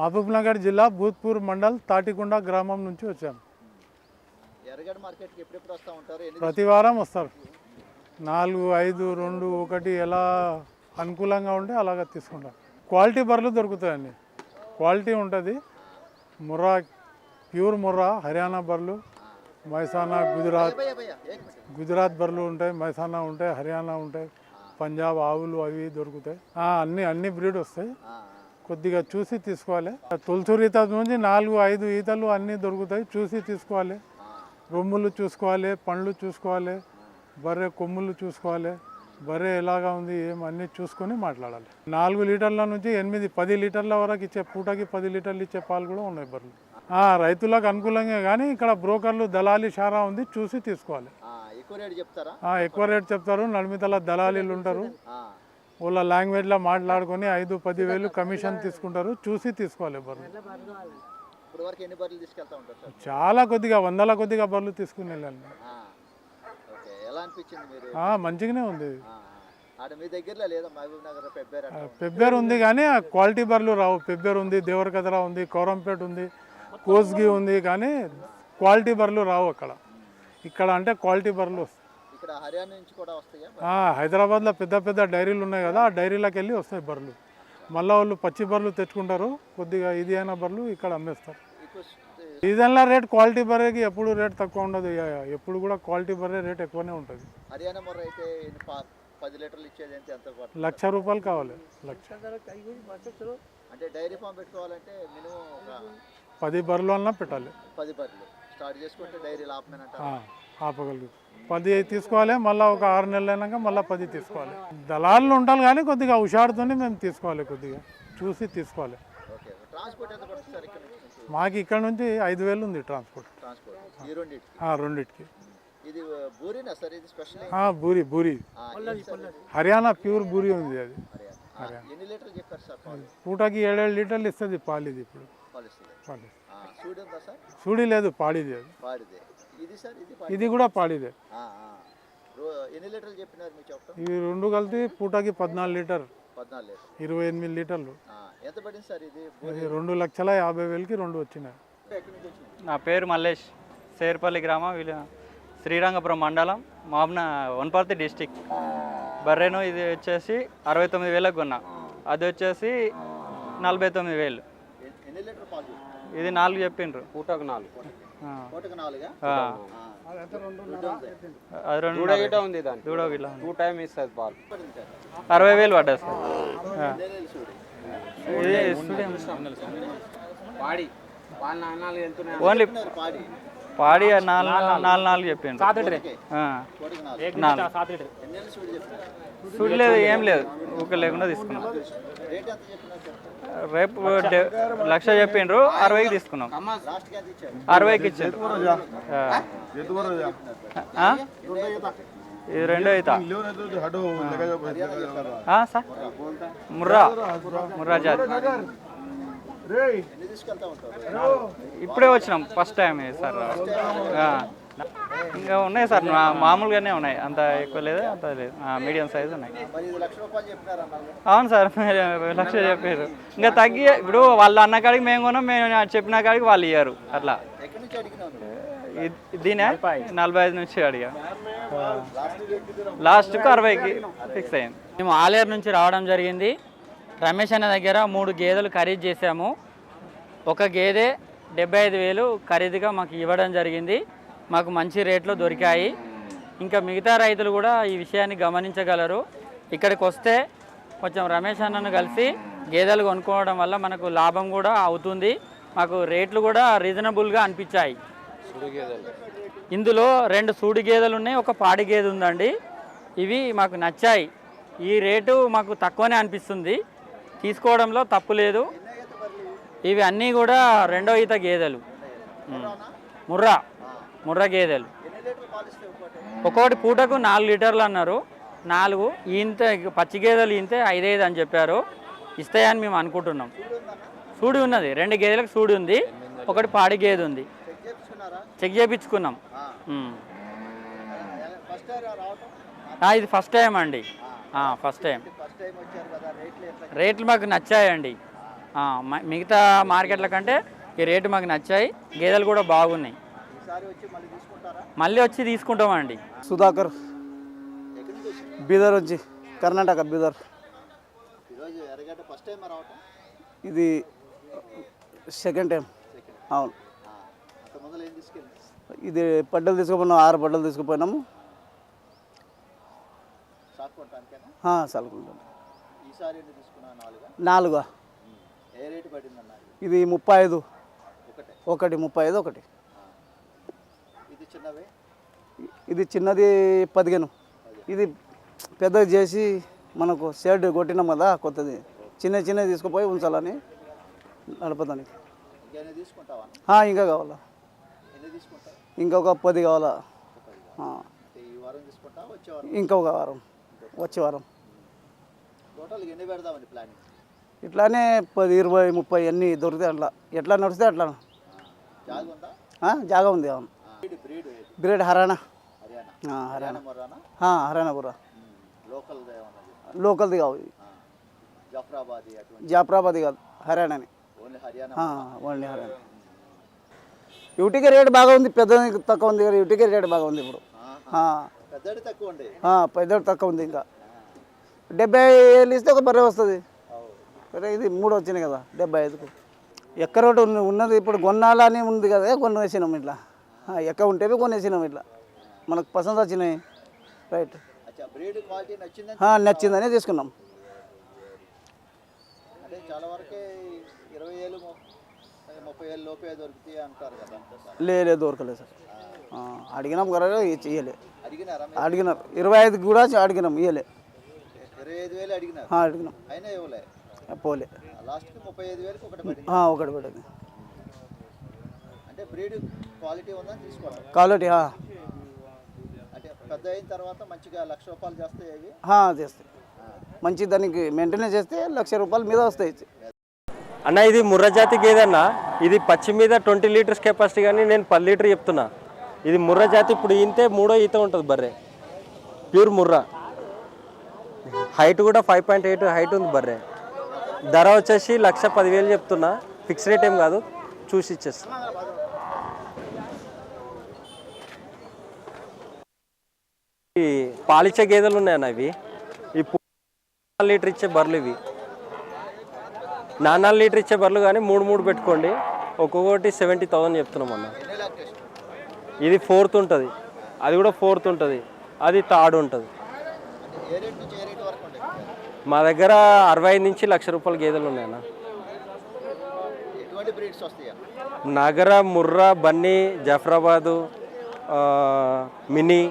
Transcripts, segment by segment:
మహబూబ్ నగర్ జిల్లా భూత్పూర్ మండల్ తాటికొండ గ్రామం నుంచి వచ్చాము ఎన్ని ప్రతి వారం వస్తారు. నాలుగు ఐదు రెండు ఒకటి ఎలా అనుకూలంగా ఉంటే అలాగ తీసుకుంటాం. క్వాలిటీ బర్రెలు దొరుకుతాయండి. క్వాలిటీ ఉంటుంది. ముర్రా ప్యూర్ ముర్రా హర్యానా బర్రెలు మైసానా గుజరాత్. గుజరాత్ బర్రెలు ఉంటాయి మైసానా ఉంటాయి హర్యానా ఉంటాయి పంజాబ్ ఆవులు అవి దొరుకుతాయి. అన్ని అన్ని బ్రీడ్ వస్తాయి. కొద్దిగా చూసి తీసుకోవాలి. తొలసూరు ఈత నుంచి నాలుగు ఐదు ఈతలు అన్నీ దొరుకుతాయి. చూసి తీసుకోవాలి. రొమ్ములు చూసుకోవాలి పండ్లు చూసుకోవాలి బర్రె కొమ్ములు చూసుకోవాలి బర్రె ఎలాగా ఉంది ఏం అన్నీ చూసుకొని మాట్లాడాలి. నాలుగు లీటర్ల నుంచి ఎనిమిది పది లీటర్ల వరకు ఇచ్చే పూటకి పది లీటర్లు ఇచ్చే పాలు కూడా ఉన్నాయి బర్రెలు. రైతులకు అనుకూలంగా కానీ ఇక్కడ బ్రోకర్లు దళాలి షారా ఉంది చూసి తీసుకోవాలి. ఎక్కువ రేటు చెప్తారా? ఆ, ఎక్కువ రేట్ చెప్తారు. నడిమితల దళాలీలు ఉంటారు. వాళ్ళ లాంగ్వేజ్లో మాట్లాడుకొని ఐదు పది వేలు కమిషన్ తీసుకుంటారు. చూసి తీసుకోవాలి బర్రెలు. చాలా కొద్దిగా వందల కొద్దిగా బర్రెలు తీసుకుని వెళ్ళాలి మంచిగానే ఉంది. పెబ్బేరు ఉంది. కానీ ఆ క్వాలిటీ బర్రెలు రావు. పెబ్బేరు ఉంది దేవరకద్ర ఉంది కౌరంపేట ఉంది కోస్గి ఉంది కానీ క్వాలిటీ బర్రెలు రావు అక్కడ. ఇక్కడ అంటే క్వాలిటీ బర్రెలు వస్తాయి. ఇక్కడ హర్యానా నుంచి కూడా వస్తాయా? ఆ, హైదరాబాద్లో పెద్ద పెద్ద డైరీలు ఉన్నాయి కదా ఆ డైరీలకు వెళ్ళి వస్తాయి బర్రెలు. మళ్ళీ వాళ్ళు పచ్చి బర్రెలు తెచ్చుకుంటారు కొద్దిగా ఇది అయిన బర్రెలు ఇక్కడ అమ్మేస్తారు. సీజన్లో రేట్ క్వాలిటీ బర్రెకి ఎప్పుడు రేట్ తక్కువ ఉండదు ఎప్పుడు కూడా క్వాలిటీ బర్రె రేట్ ఎక్కువనే ఉంటుంది. హర్యానా మొర్ర అయితే ఎన్ని పా- పది లీటర్లు ఇచ్చేది ఎంత ఎంత పడుతుంది లక్ష రూపాయలు కావాలి లక్ష. అంటే డైరీ ఫామ్ పెట్టుకోవాలంటే మినిమం ఒక పది బర్రెలు అన్నా పెట్టాలి. పది బర్రెలు. స్టార్ట్ చేసుకుంటే డైరీ లాభమేనంట ఆ, ఆపగలుగు పది తీసుకోవాలి మళ్ళీ ఒక ఆరు నెలలు అయినాక మళ్ళీ పది తీసుకోవాలి. దళాలు ఉంటారు కానీ కొద్దిగా హుషారుతోనే మేము తీసుకోవాలి కొద్దిగా చూసి తీసుకోవాలి. మాకు ఇక్కడ నుంచి ఐదు వేలు ఉంది ట్రాన్స్పోర్ట్. రెండింటికి? బూరి బూరి. హర్యానా ప్యూర్ బూరి ఉంది అది. పూటకి ఏడేడు లీటర్లు ఇస్తుంది పాలు ఇది ఇప్పుడు. సూడి లేదు పాడిది అది. ఇది సార్ ఇది పాడి. ఇది కూడా పాడిదే. ఆ, ఆ. రో- ఎన్ని లీటర్లు చెప్పినారు మీకు చెప్పడం ఇవి రెండు కలిపి పూటకి పద్నాలుగు లీటర్. పద్నాలుగు లీటర్. ఇరవై ఎనిమిది లీటర్లు. ఆ, ఎంత పడింది సార్ ఇది? ఇది రెండు లక్షల యాభై వేలకి రెండు వచ్చినాయి. ఎక్కడి నుంచి వచ్చింది? నా పేరు మల్లేష్. సేర్పల్లి గ్రామం విల శ్రీరంగపురం మండలం మాబ్న వనపర్తి డిస్టిక్. బర్రెను ఇది వచ్చేసి అరవై తొమ్మిది వేలకు కొన్నా. అది వచ్చేసి నలభై తొమ్మిది వేలు. ఎన్ని- ఎన్ని లీటర్ పాలు చూస్తారు ఇది నాలుగు చెప్పిండ్రు. పూటకు నాలుగు. అది రెండు ఉంది దూడో గిల్ల టూ టైం ఇస్తుంది పాలు అరవై వేలు పడ్డది సార్. పాడి. ఓన్లీ పాడి. నాలుగు నాలుగు నాలుగు పూటకు నాలుగు. చూడలేదు ఏం లేదు. ఊక లేకుండా తీసుకున్నాం. రేపు డే- లక్ష చెప్పిండ్రు అరవైకి తీసుకున్నాం. ఇచ్చారు అరవైకి. ఆ? ఇది రెండో ఆ, సార్? ముర్రా. ముర్రా జాతి. ఇప్పుడే వచ్చినాం ఫస్ట్ టైం సార్ ఆ. ఇంకా ఉన్నాయి సార్ మామూలుగానే ఉన్నాయి. అంత ఎక్కువ లేదు అంత లేదు. మీడియం సైజ్ ఉన్నాయి. అవును సార్ లక్ష చెప్పారు. ఇంకా తగ్గి ఇప్పుడు వాళ్ళు అన్న కాడికి మేము కొన్నాం మేము చెప్పిన కాడికి వాళ్ళు ఇయ్యారు. అట్లా. ఇది- దీనే? నలభై ఐదు నుంచి అడిగా. లాస్ట్కు అరవైకి ఫిక్స్ అయింది మేము ఆలేరు నుంచి రావడం జరిగింది. రమేష్ అన్న దగ్గర మూడు గేదెలు ఖరీదు చేశాము. ఒక గేదె డెబ్బై ఐదు వేలు ఖరీదుగా మాకు ఇవ్వడం జరిగింది. మాకు మంచి రేట్లో దొరికాయి. ఇంకా మిగతా రైతులు కూడా ఈ విషయాన్ని గమనించగలరు. ఇక్కడికి వస్తే కొంచెం రమేష్ అన్నను కలిసి గేదెలు కొనుక్కోవడం వల్ల మనకు లాభం కూడా అవుతుంది. మాకు రేట్లు కూడా రీజనబుల్గా అనిపించాయి. ఇందులో రెండు సూడి గేదెలు ఉన్నాయి ఒక పాడి గేదె ఉందండి. ఇవి మాకు నచ్చాయి. ఈ రేటు మాకు తక్కువనే అనిపిస్తుంది. తీసుకోవడంలో తప్పు లేదు. ఇవి అన్నీ కూడా రెండో ఈత గేదెలు. ముర్రా. ముర్రా గేదెలు ఒక్కొక్కటి పూటకు నాలుగు లీటర్లు అన్నారు. నాలుగు ఈంత పచ్చి గేదెలు ఈంతే ఐదైదు అని చెప్పారు. ఇస్తాయని మేము అనుకుంటున్నాం. సూడి ఉన్నది. రెండు గేదెలకు సూడి ఉంది. ఒకటి పాడి గేదె ఉంది. చెక్ చేయించుకున్నాం ఇది ఫస్ట్ టైం అండి. First time. రేట్లు మాకు నచ్చాయండి. మిగతా మార్కెట్ల కంటే ఈ రేటు మాకు నచ్చాయి. గేదెలు కూడా బాగున్నాయి. మళ్ళీ తీసుకుంటారా? మళ్ళీ వచ్చి తీసుకుంటామండి. సుధాకర్. బీదర్ వచ్చి కర్ణాటక బీదర్. ఇది సెకండ్ టైం అవును. ఇది పడ్డలు తీసుకుపోయినాం ఆరు పడ్డలు తీసుకుపోయినాము. చల్లుకుంటాం నాలుగా? నాలుగా. ఏ రేటు పడిందన్న ఇది? ముప్పై ఐదు. ఒకటే ముప్పై ఐదు ఒకటి. చిన్నవి? ఇది చిన్నది పదిహేను. ఇది పెద్దది చేసి మనకు షెడ్ కొట్టినాం కదా కొత్తది. చిన్న చిన్నది తీసుకుపోయి ఉంచాలని నడపదానికి ఇంకా కావాలా. ఇంకొక పది కావాలా. ఇంకొక వారం వచ్చే వారం? ఇట్లానే పది ఇరవై ముప్పై అన్నీ దొరికితే అట్లా. ఎట్లా నడిస్తే అట్లా. జాగ్ ఉందా? ఆ, జాగా ఉంది అవును. బ్రీడ్? గ్రేడ్ హర్యానా. హర్యానా. హర్యానా. బుర్రా. లోకల్ది కావు. జఫ్రాబాదీ కాదు హర్యానాని. ఓన్లీ హర్యానా యూటీకి రేట్ బాగా ఉంది పెద్ద తక్కువ ఉంది యూటీకి రేట్ బాగా ఉంది ఇప్పుడు. తక్కువ పెద్ద తక్కువ ఉంది ఇంకా. డెబ్బై ఏళ్ళు ఇస్తే ఒక బర్రె వస్తుంది. ఇది మూడు వచ్చినాయి కదా డెబ్బై ఐదుకు. ఎక్క రోడ్డు ఉన్న- ఉన్నది ఇప్పుడు కొన్నాలని ఉంది కదా కొనేసినాం ఇట్లా? ఆ, ఎక్క ఉంటేవి కొనేసినాం ఇట్లా. మనకు పసంద వచ్చినాయి. రైట్. నచ్చిందని తీసుకున్నాం. లేదు దొరకలేదు సార్. అడిగినాం కదా ఇయ్యలే. అడిగినారా ఇరవై ఐదు కూడా అడిగినాం ఇయ్యలే. అడిగినాం. పోలే. ఒకటి పడింది ఆ, ఒకటి పడింది అంటే బ్రీడ్ క్వాలిటీ ఉందని తీసుకోవాలి? క్వాలిటీ ఆ, అంటే పెద్ద అయిన తర్వాత మంచిగా లక్ష రూపాయలు చేస్తాయి అవి? చేస్తాయి. మంచి దానికి మెయింటెనెన్స్ చేస్తే లక్ష రూపాయల మీద వస్తాయి. అన్న ఇది ముర్రా జాతి గేదె అన్న. ఇది పచ్చి మీద ట్వంటీ లీటర్స్ కెపాసిటీ కానీ నేను పది లీటర్ చెప్తున్నా. ఇది ముర్రా జాతి ఇప్పుడు ఈంతే మూడో ఈత ఉంటుంది బర్రె. ప్యూర్ ముర్రా. హైట్ కూడా ఫైవ్ పాయింట్ ఎయిట్ హైట్ ఉంది బర్రె. ధర వచ్చేసి లక్ష పదివేలు చెప్తున్నా. ఫిక్స్ రేట్ ఏం కాదు. చూసి ఇచ్చేస్తా. పాలిచ్చే గేదెలు ఉన్నాయన్న ఇవి. ఈ లీటర్ ఇచ్చే బర్రెలు ఇవి. నాలుగు లీటర్ ఇచ్చే బర్రెలు కానీ మూడు మూడు పెట్టుకోండి. ఒక్కొక్కటి సెవెంటీ థౌసండ్ చెప్తున్నాం అన్న. ఇది ఫోర్త్ ఉంటుంది. అది కూడా ఫోర్త్ ఉంటుంది. అది థర్డ్ ఉంటుంది. మా దగ్గర అరవై ఐదు నుంచి లక్ష రూపాయల గేదెలు ఉన్నాయన్న. నగర ముర్రా బన్నీ జఫరాబాదు మినీ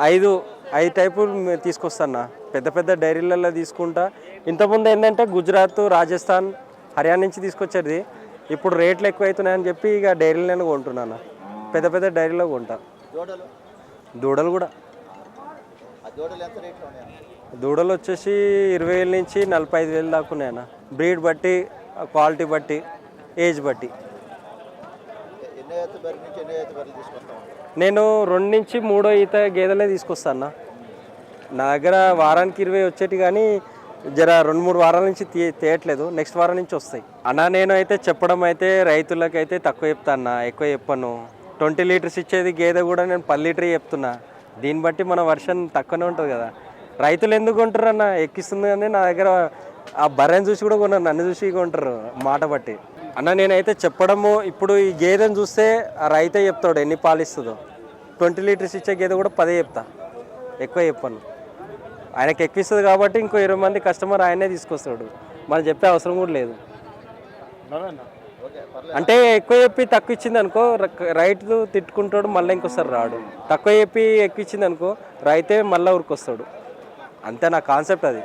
ఐదు ఐదు టైపులు మే- తీసుకొస్తాను పెద్ద పెద్ద డైరీలలో తీసుకుంటా. ఇంతకుముందు ఏంటంటే గుజరాత్ రాజస్థాన్ హర్యానా నుంచి తీసుకొచ్చేది. ఇప్పుడు రేట్లు ఎక్కువ అవుతున్నాయని చెప్పి ఇక డైరీలను కొంటున్నాను. పెద్ద పెద్ద డైరీలో కొంటా. దూడలు? కూడా. దూడలు వచ్చేసి ఇరవై వేల నుంచి నలభై ఐదు వేలు దాకా ఉన్నాయన్న. బ్రీడ్ బట్టి క్వాలిటీ బట్టి ఏజ్ బట్టి. నుంచి బర్రెలు నేను రెండు నుంచి మూడో ఈత గేదెలే తీసుకొస్తాను నా దగ్గర వారానికి ఇరవై వచ్చేటి కానీ జర రెండు మూడు వారాల నుంచి తీ తీయట్లేదు. నెక్స్ట్ వారం నుంచి వస్తాయి. అన్న నేను అయితే చెప్పడం అయితే రైతులకైతే తక్కువ చెప్తాను ఎక్కువ చెప్పను. ట్వంటీ లీటర్స్ ఇచ్చేది గేదె కూడా నేను పది లీటర్ చెప్తున్నా. దీన్ని బట్టి మన వర్షన్ తక్కువనే ఉంటుంది కదా. రైతులు ఎందుకు కొంటారు అన్న? ఎక్కిస్తుంది కానీ నా దగ్గర ఆ బర్రెని చూసి కూడా కొన్నారు నన్ను చూసి కొంటారు. మాట బట్టి. అన్న నేనైతే చెప్పడము ఇప్పుడు ఈ గేదెని చూస్తే రైతే చెప్తాడు ఎన్ని పాలు ఇస్తుందో ట్వంటీ లీటర్స్ ఇచ్చే గేదె కూడా పదే చెప్తా. ఎక్కువ చెప్పను. ఆయనకి ఎక్కిస్తుంది కాబట్టి ఇంకో ఇరవై మంది కస్టమర్ ఆయనే తీసుకొస్తాడు. మనం చెప్పే అవసరం కూడా లేదు. అంటే ఎక్కువ చెప్పి తక్కువ ఇచ్చింది అనుకో రైతు తిట్టుకుంటాడు మళ్ళీ ఇంకోసారి రాడు. తక్కువ చెప్పి ఎక్కువ ఇచ్చింది అనుకో రైతే మళ్ళీ ఊరికొస్తాడు. అంతే నా కాన్సెప్ట్ అది.